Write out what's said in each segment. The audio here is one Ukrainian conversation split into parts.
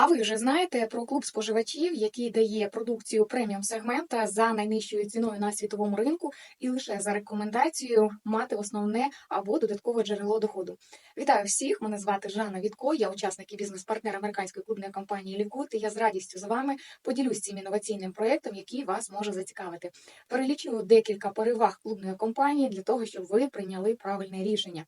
А ви вже знаєте про клуб споживачів, який дає продукцію преміум сегмента за найнижчою ціною на світовому ринку і лише за рекомендацією мати основне або додаткове джерело доходу. Вітаю всіх! Мене звати Жанна Вітко. Я учасник і бізнес-партнер американської клубної компанії Лівгуд. І я з радістю з вами поділюсь цим інноваційним проєктом, який вас може зацікавити. Перелічу декілька переваг клубної компанії для того, щоб ви прийняли правильне рішення.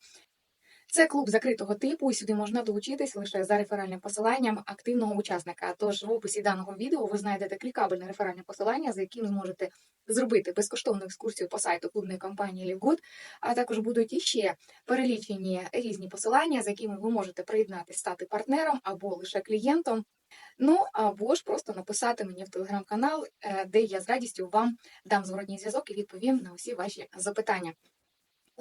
Це клуб закритого типу, і сюди можна долучитись лише за реферальним посиланням активного учасника. Тож в описі даного відео ви знайдете клікабельне реферальне посилання, за яким зможете зробити безкоштовну екскурсію по сайту клубної компанії Лівгуд. А також будуть іще перелічені різні посилання, за якими ви можете приєднатися, стати партнером або лише клієнтом. Ну або ж просто написати мені в телеграм-канал, е, де я з радістю вам дам зворотній зв'язок і відповім на усі ваші запитання.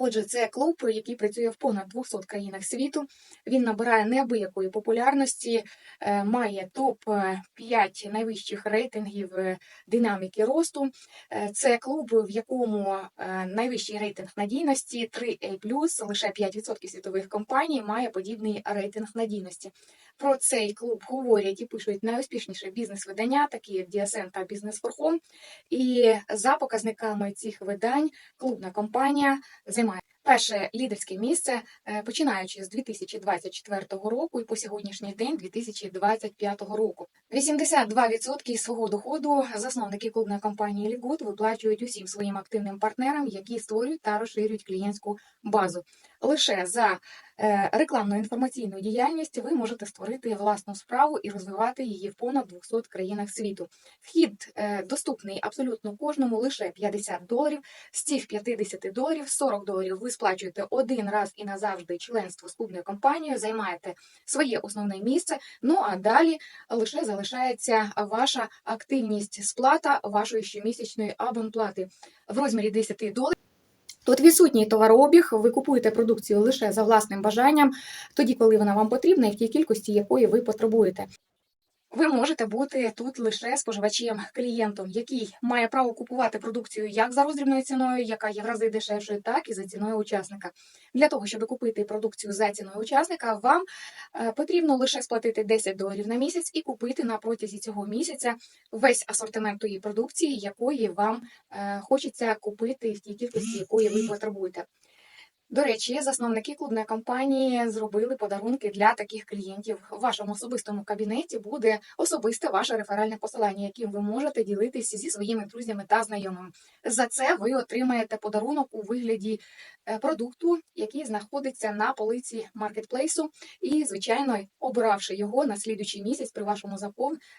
Отже, це клуб, який працює в понад 200 країнах світу. Він набирає неабиякої популярності, е, має топ 5 найвищих рейтингів е, динаміки росту. Е, Це клуб, в якому найвищий рейтинг надійності 3A+, лише 5% світових компаній має подібний рейтинг надійності. Про цей клуб говорять і пишуть найуспішніші бізнес-видання, такі як DSM та Home. І за показниками цих видань клубна компанія займає перше лідерське місце, е, починаючи з 2024 року і по сьогоднішній день 2025 року. 82% свого доходу засновники клубної компанії Лігуд виплачують усім своїм активним партнерам, які створюють та розширюють клієнтську базу. Лише за рекламну інформаційну діяльність ви можете створити власну справу і розвивати її в понад 200 країнах світу. Вхід е, доступний абсолютно кожному лише 50 доларів. З цих 50 доларів 40 доларів ви сплачуєте один раз і назавжди членство з клубною компанією, займаєте своє основне місце. Ну а далі лише залишається ваша активність сплата вашої щомісячної абонплати в розмірі 10 доларів. Тут відсутній товарообіг, ви купуєте продукцію лише за власним бажанням, тоді, коли вона вам потрібна, і в тій кількості, якої ви потребуєте. Ви можете бути тут лише споживачем, клієнтом, який має право купувати продукцію як за роздрібною ціною, яка є в рази дешевшою, так і за ціною учасника. Для того, щоб купити продукцію за ціною учасника, вам е, потрібно лише сплатити 10 доларів на місяць і купити на протязі цього місяця весь асортимент тої продукції, якої вам е, хочеться купити в тій кількості, якої ви потребуєте. До речі, засновники клубної компанії зробили подарунки для таких клієнтів. В вашому особистому кабінеті буде особисте ваше реферальне посилання, яким ви можете ділитися зі своїми друзями та знайомими. За це ви отримаєте подарунок у вигляді е, продукту, який знаходиться на полиці маркетплейсу. І, звичайно, обиравши його на слідучий місяць при вашому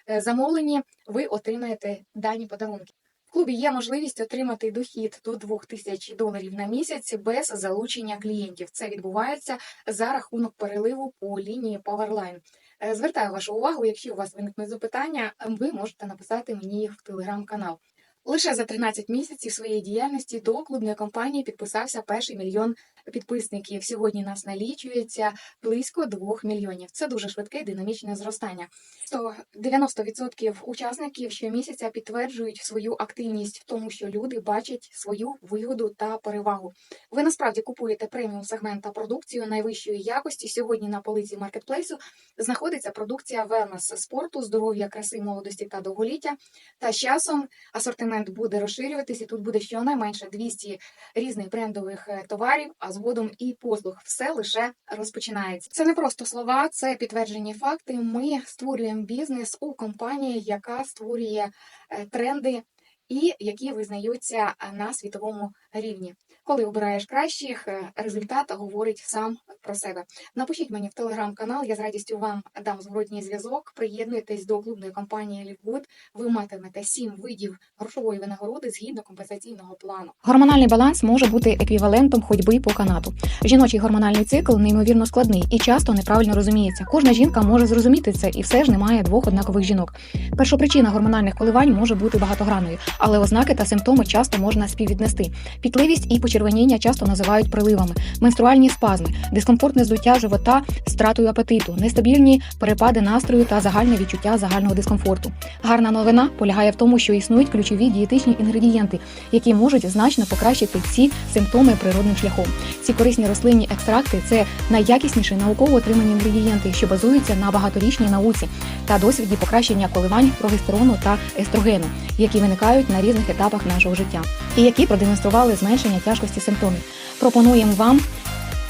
е, замовленні, ви отримаєте дані подарунки. Клубі є можливість отримати дохід до 2000 доларів на місяць без залучення клієнтів. Це відбувається за рахунок переливу по лінії Powerline. Е, Звертаю вашу увагу, якщо у вас виникнуть запитання, ви можете написати мені їх в телеграм-канал. Лише за 13 місяців своєї діяльності до клубної компанії підписався перший мільйон підписників. Сьогодні нас налічується близько 2 мільйонів. Це дуже швидке і динамічне зростання. То 90% учасників щомісяця підтверджують свою активність тому, що люди бачать свою вигоду та перевагу. Ви насправді купуєте преміум сегмент та продукцію найвищої якості. Сьогодні на полиці маркетплейсу знаходиться продукція wellness спорту, здоров'я, краси, молодості та довголіття. Та з часом асортимент буде розширюватись, і тут буде щонайменше 200 різних брендових е, товарів, а згодом і послуг. Все лише розпочинається. Це не просто слова, це підтверджені факти. Ми створюємо бізнес у компанії, яка створює е, тренди і які визнаються е, на світовому рівні. Коли обираєш кращих, е, результат говорить сам про себе. Напишіть мені в телеграм-канал, я з радістю вам дам зворотній зв'язок. Приєднуйтесь до клубної компанії Лівгуд. Ви матимете сім видів грошової винагороди згідно компенсаційного плану. Гормональний баланс може бути еквівалентом ходьби по канату. Жіночий гормональний цикл неймовірно складний і часто неправильно розуміється. Кожна жінка може зрозуміти це, і все ж немає двох однакових жінок. Першопричина гормональних коливань може бути багатогранною, але ознаки та симптоми часто можна співвіднести. Пітливість і почервоніння часто називають приливами, менструальні спазми, дискомфортне здуття живота з втратою апетиту, нестабільні перепади настрою та загальне відчуття загального дискомфорту. Гарна новина полягає в тому, що існують ключові дієтичні інгредієнти, які можуть значно покращити ці симптоми природним шляхом. Ці корисні рослинні екстракти це найякісніші науково отримані інгредієнти, що базуються на багаторічній науці та досвіді покращення коливань прогестерону та естрогену, які виникають на різних етапах нашого життя, і які продемонстрували зменшення тяжкості симптомів. Пропонуємо вам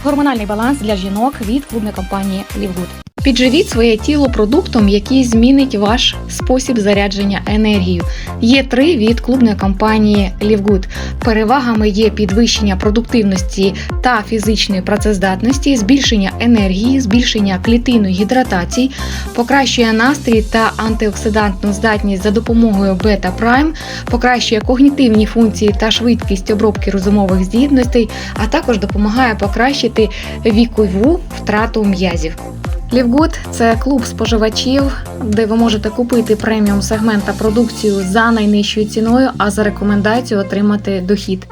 гормональний баланс для жінок від клубної компанії Лівгуд. Підживіть своє тіло продуктом, який змінить ваш спосіб зарядження енергією. Є три від клубної компанії Лівгуд. Перевагами є підвищення продуктивності та фізичної працездатності, збільшення енергії, збільшення клітинної гідратації, покращує настрій та антиоксидантну здатність за допомогою бета-прайм, покращує когнітивні функції та швидкість обробки розумових здібностей, а також допомагає покращити вікову втрату м'язів. Лівгуд це клуб споживачів, де ви можете купити преміум сегмента продукцію за найнижчою ціною, а за рекомендацію отримати дохід.